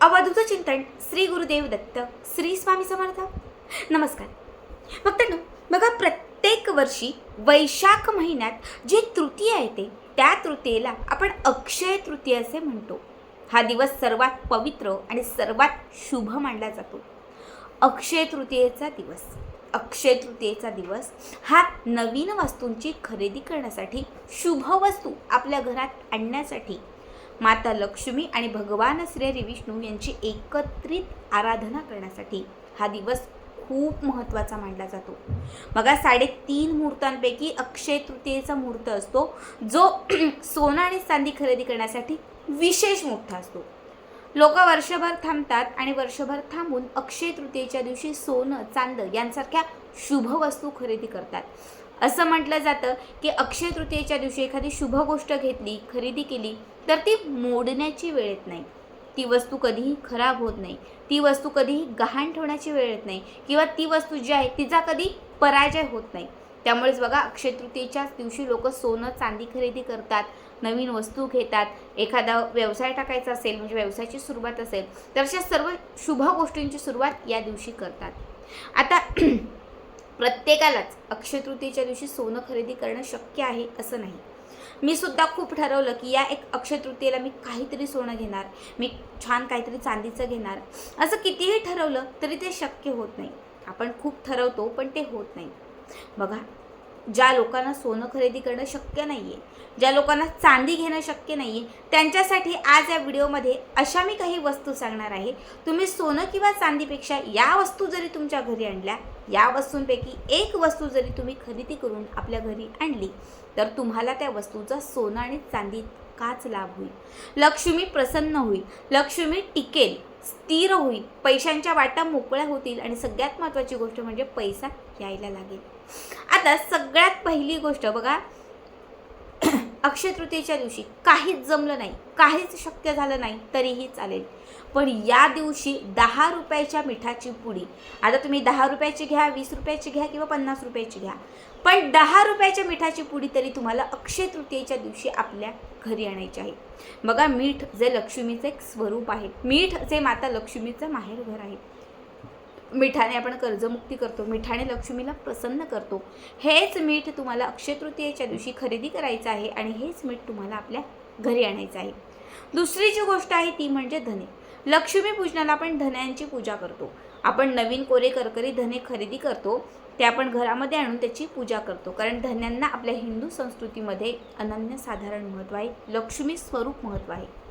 अवधूत चिंतन श्री गुरुदेव दत्त श्री स्वामी समर्थ. नमस्कार. फक्त बघा प्रत्येक वर्षी वैशाख महिन्यात जी तृतीया येते त्या तृतीयेला आपण अक्षय तृतीय असे म्हणतो. हा दिवस सर्वात पवित्र आणि सर्वात शुभ मानला जातो. अक्षय तृतीयेचा दिवस. अक्षय तृतीयेचा दिवस हा नवीन वस्तूंची खरेदी करण्यासाठी शुभ वस्तू आपल्या घरात आणण्यासाठी माता लक्ष्मी आणि भगवान श्री विष्णू यांची एकत्रित आराधना करण्यासाठी हा दिवस खूप महत्त्वाचा मानला जातो. बघा साडेतीन मुहूर्तांपैकी अक्षय तृतीयेचा मुहूर्त असतो जो सोनं आणि चांदी खरेदी करण्यासाठी विशेष मोठा असतो. लोक वर्षभर थांबतात आणि वर्षभर थांबून अक्षय तृतीयेच्या दिवशी सोनं चांद यांसारख्या शुभ वस्तू खरेदी करतात. असं म्हटलं जातं की अक्षय तृतीयेच्या दिवशी एखादी शुभ गोष्ट घेतली खरेदी केली तर ती मोडण्याची वेळ येत नाही. ती वस्तू कधीही खराब होत नाही. ती वस्तू कधीही गहाण ठेवण्याची वेळ येत नाही. किंवा ती वस्तू जी आहे तिचा कधी पराजय होत नाही. त्यामुळेच बघा अक्षय तृतीयेच्याच दिवशी लोक सोनं चांदी खरेदी करतात नवीन वस्तू घेतात. एखादा व्यवसाय टाकायचा असेल म्हणजे व्यवसायाची सुरुवात असेल तर अशा सर्व शुभ गोष्टींची सुरुवात या दिवशी करतात. आता प्रत्येकालाच अक्षय तृतीयेच्या दिवशी सोनं खरेदी करणं शक्य आहे असं नाही. मी सुद्धा खूप ठरवलं की या एक अक्षय तृतीयेला मी काहीतरी सोनं घेणार. मी छान काहीतरी चांदीचं घेणार. असं कितीही ठरवलं तरी ते शक्य होत नाही. आपण खूप ठरवतो पण ते होत नाही. बघा ज्या लोकांना सोनं खरेदी करणं शक्य नाही आहे ज्या लोकांना चांदी घेणं शक्य नाही आहे त्यांच्यासाठी आज या व्हिडिओमध्ये अशा मी काही वस्तू सांगणार आहे. तुम्ही सोनं किंवा चांदीपेक्षा या वस्तू जरी तुमच्या घरी आणल्या या वस्तूंपैकी एक वस्तू जरी तुम्ही खरेदी करून आपल्या घरी आणली तर तुम्हाला त्या वस्तूचा सोनं आणि चांदी काच लाभ होईल. लक्ष्मी प्रसन्न होईल लक्ष्मी टिकेल स्थिर होईल पैशांच्या वाटा मोकळ्या होतील आणि सगळ्यात महत्त्वाची गोष्ट म्हणजे पैसा यायला लागेल. आता सगळ्यात पहिली गोष्ट बघा अक्षय तृतीयेच्या दिवशी काहीच जमलं नाही काहीच शक्य झालं नाही तरीही चालेल. पण या दिवशी दहा रुपयाच्या मिठाची पुडी आता तुम्ही दहा रुपयाची घ्या वीस रुपयाची घ्या किंवा पन्नास रुपयाची घ्या पण दहा रुपयाच्या मिठाची पुडी तरी तुम्हाला अक्षय तृतीयेच्या दिवशी आपल्या घरी आणायची आहे. बघा मीठ जे लक्ष्मीचं एक स्वरूप आहे मीठ जे माता लक्ष्मीचं माहेरघर आहे मिठाने आपण कर्जमुक्ती करतो मिठाने लक्ष्मीला प्रसन्न करतो. हेच मीठ तुम्हाला अक्षय तृतीयेच्या दिवशी खरेदी करायचं आहे आणि हेच मीठ तुम्हाला आपल्या घरी आणायचं आहे. दुसरी जी गोष्ट आहे ती म्हणजे धने. लक्ष्मी पूजनाला आपण धन्यांची पूजा करतो. आपण नवीन कोरे करकरी धने खरेदी करतो ते आपण घरामध्ये आणून त्याची पूजा करतो. कारण धन्यांना आपल्या हिंदू संस्कृतीमध्ये अनन्यसाधारण महत्त्व आहे. लक्ष्मी स्वरूप महत्त्व आहे.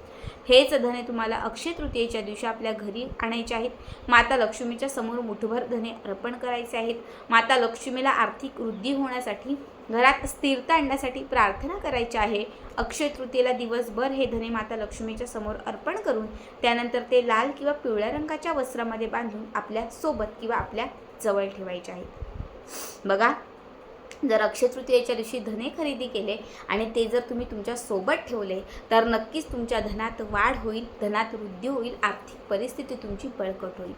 हेच धने तुम्हाला अक्षय तृतीयेच्या दिवशी आपल्या घरी आणायचे आहेत. माता लक्ष्मीच्या समोर मुठभर धने अर्पण करायचे आहेत. माता लक्ष्मीला आर्थिक वृद्धी होण्यासाठी घरात स्थिरता आणण्यासाठी प्रार्थना करायची आहे. अक्षय तृतीयेला दिवसभर हे धने माता लक्ष्मीच्या समोर अर्पण करून त्यानंतर ते लाल किंवा पिवळ्या रंगाच्या वस्त्रामध्ये बांधून आपल्यासोबत किंवा आपल्या जवळ ठेवायचे आहेत. बघा जर अक्षय तृतीयेच्या दिवशी धने खरेदी केले आणि ते जर तुम्ही तुमच्यासोबत ठेवले तर नक्कीच तुमच्या धनात वाढ होईल धनात वृद्धी होईल आर्थिक परिस्थिती तुमची बळकट होईल.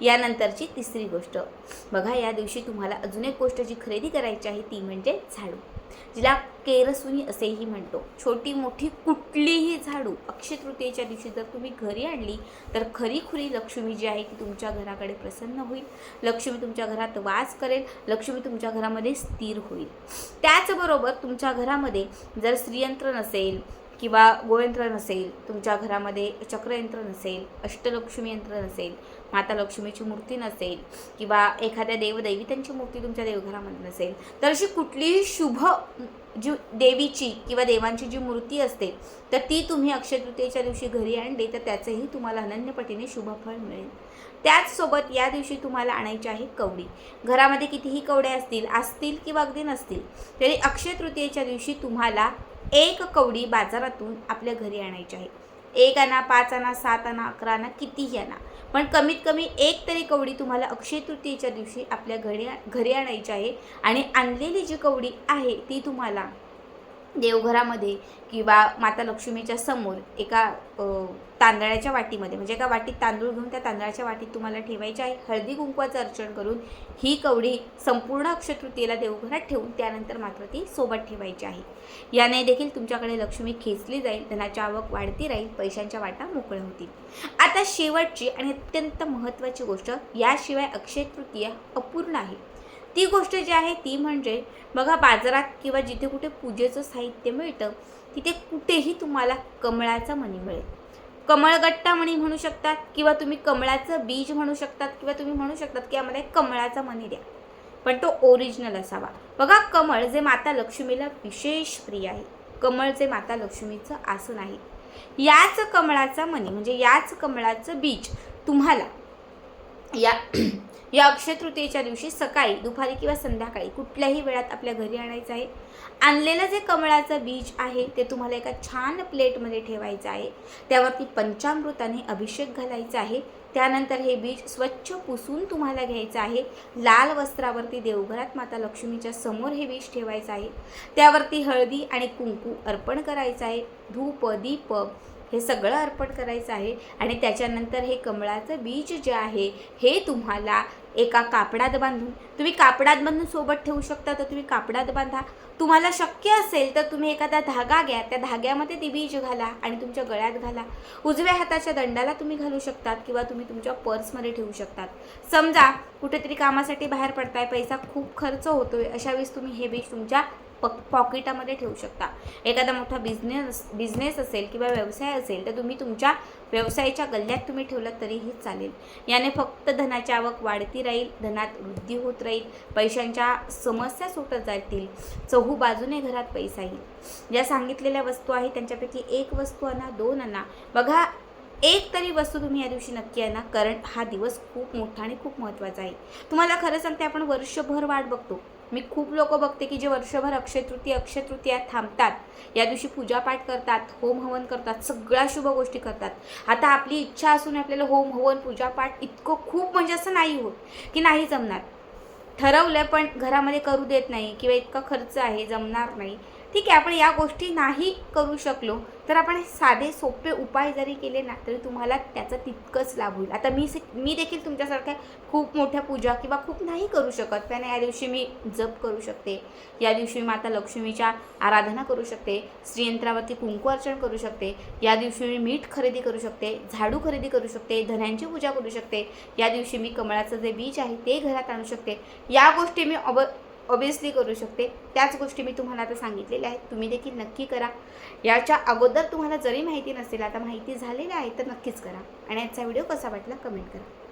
यानंतरची तिसरी गोष्ट. बघा या दिवशी तुम्हाला अजून एक गोष्ट जी खरेदी करायची आहे ती म्हणजे झाडू. जिला केरसुनी असेही म्हणतो. छोटी मोठी कुठलीही झाडू अक्षय तृतीयेच्या दिवशी जर तुम्ही घरी आणली तर खरी खुरी लक्ष्मी जी आहे ती तुमच्या घराकडे प्रसन्न होईल. लक्ष्मी तुमच्या घरात वास करेल लक्ष्मी तुमच्या घरामध्ये स्थिर होईल. त्याचबरोबर तुमच्या घरामध्ये जर स्त्रीयंत्र नसेल किंवा गोयंत्र नसेल तुमच्या घरामध्ये चक्रयंत्र नसेल अष्टलक्ष्मी यंत्र नसेल माता लक्ष्मीची मूर्ती नसेल किंवा एखाद्या देवदैवितांची मूर्ती तुमच्या देवघरामध्ये नसेल तर अशी कुठलीही शुभ जी देवीची किंवा देवांची जी मूर्ती असते तर ती तुम्ही अक्षयतृतीयेच्या दिवशी घरी आणली तर त्याचंही तुम्हाला अनन्यपटीने शुभफळ मिळेल. त्याचसोबत या दिवशी तुम्हाला आणायची आहे कवडी. घरामध्ये कितीही कवडे असतील असतील किंवा अगदी नसतील तरी अक्षय तृतीयेच्या दिवशी तुम्हाला एक कवडी बाजारातून आपल्या घरी आणायची आहे. एक आणा पाच आणा सात आणा अकरा आणा कितीही आणा. पण कमीत कमी एक तरी कवडी तुम्हाला अक्षय तृतीयेच्या दिवशी आपल्या घरी घरी आणायची आहे. आणि आणलेली जी कवडी आहे ती तुम्हाला देवघरामध्ये किंवा माता लक्ष्मीच्या समोर एका तांदळाच्या वाटीमध्ये म्हणजे एका वाटीत तांदूळ घेऊन त्या तांदळाच्या वाटीत तुम्हाला ठेवायचे आहे. हळदी कुंकवाचं अर्चन करून ही कवडी संपूर्ण अक्षतृतीयेला देवघरात ठेवून त्यानंतर मात्र ती सोबत ठेवायची आहे. याने देखील तुमच्याकडे लक्ष्मी खेचली जाईल धनाची आवक वाढती राहील पैशांच्या वाटा मोकळ्या होतील. आता शेवटची आणि अत्यंत महत्त्वाची गोष्ट याशिवाय अक्षय तृतीया अपूर्ण आहे. ती गोष्ट जी आहे ती म्हणजे बघा बाजारात किंवा जिथे कुठे पूजेचं साहित्य मिळतं तिथे कुठेही तुम्हाला कमळाचा मणी मिळेल. कमळगट्टा मणी म्हणू शकतात किंवा तुम्ही कमळाचं बीज म्हणू शकतात किंवा तुम्ही म्हणू शकतात की आम्हाला एक कमळाचा मणी द्या. पण तो ओरिजिनल असावा. बघा कमळ जे माता लक्ष्मीला विशेष प्रिय आहे. कमळ जे माता लक्ष्मीचं आसन आहे. याच कमळाचा मणी म्हणजे याच कमळाचं बीज तुम्हाला या या अक्षय तृतीयेच्या दिवशी सकाळी दुपारी किंवा संध्याकाळी कुठल्याही वेळात आपल्या घरी आणायचं आहे. आणलेलं जे कमळाचं बीज आहे ते तुम्हाला एका छान प्लेटमध्ये ठेवायचं आहे. त्यावरती पंचामृताने अभिषेक घालायचा आहे. त्यानंतर हे बीज स्वच्छ पुसून तुम्हाला घ्यायचं आहे. लाल वस्त्रावरती देवघरात माता लक्ष्मीच्या समोर हे बीज ठेवायचं आहे. त्यावरती हळदी आणि कुंकू अर्पण करायचं आहे. धूप दीप हे सगळं अर्पण करायचं आहे. आणि त्याच्यानंतर हे कमळाचं बीज जे आहे हे तुम्हाला एका कापडात बांधून तुम्ही कापडात बांधून सोबत ठेवू शकता तर तुम्ही कापडात बांधा. तुम्हाला शक्य असेल तर तुम्ही एखादा धागा घ्या त्या धाग्यामध्ये ती बीज घाला आणि तुमच्या गळ्यात घाला. उजव्या हाताच्या दंडाला तुम्ही घालू शकतात किंवा तुम्ही तुमच्या पर्समध्ये ठेवू शकतात. समजा कुठेतरी कामासाठी बाहेर पडताय पैसा खूप खर्च होतोय अशा वेळेस तुम्ही हे बीज तुमच्या पक पॉकेटामध्ये ठेवू शकता. एखादा मोठा बिझनेस बिझनेस असेल किंवा व्यवसाय असेल तर तुम्ही तुमच्या व्यवसायाच्या गल्ल्यात तुम्ही ठेवलं तरीही चालेल. याने फक्त धनाची आवक वाढती राहील धनात वृद्धी होत राहील पैशांच्या समस्या सुटत जातील. चहू बाजूने घरात पैसा येईल. ज्या सांगितलेल्या वस्तू आहेत त्यांच्यापैकी एक वस्तू आणा दोन आणा. बघा एक तरी वस्तू तुम्ही या दिवशी नक्की आणा कारण हा दिवस खूप मोठा आणि खूप महत्त्वाचा आहे. तुम्हाला खरं सांगते आपण वर्षभर वाट बघतो. मी खूप लोक बघते की जे वर्षभर अक्षय तृतीय अक्षय तृतीया थांबतात. या दिवशी पूजापाठ करतात होम हवन करतात सगळ्या शुभ गोष्टी करतात. आता आपली इच्छा असून आपल्याला होम हवन पूजापाठ इतकं खूप म्हणजे असं नाही होत की नाही जमणार. ठरवलं पण घरामध्ये करू देत नाही किंवा इतका खर्च आहे जमणार नाही. ठीक आहे आपण या गोष्टी नाही करू शकलो. तर आपण साधे सोपे उपाय जरी केले ना तरी तुम्हाला त्याचा तितकंच लाभ होईल. आता मी मी देखील तुमच्यासारख्या खूप मोठ्या पूजा किंवा खूप नाही करू शकत त्याने या दिवशी मी जप करू शकते. या दिवशी मी माता लक्ष्मीच्या आराधना करू शकते. श्रीयंत्रावरती कुंकू अर्चन करू शकते. या दिवशी मी मीठ खरेदी करू शकते. झाडू खरेदी करू शकते. धन्यांची पूजा करू शकते. या दिवशी मी कमळाचं जे बीज आहे ते घरात आणू शकते. या गोष्टी मी अव ऑबियसली करू शकते. त्याच गोष्टी मी तुम्हाला आता सांगितलेल्या आहेत. तुम्ही देखील नक्की करा. याच्या अगोदर तुम्हाला जरी माहिती नसेल आता माहिती झालेली आहे तर नक्कीच करा. आणि आजचा व्हिडिओ कसा वाटला कमेंट करा.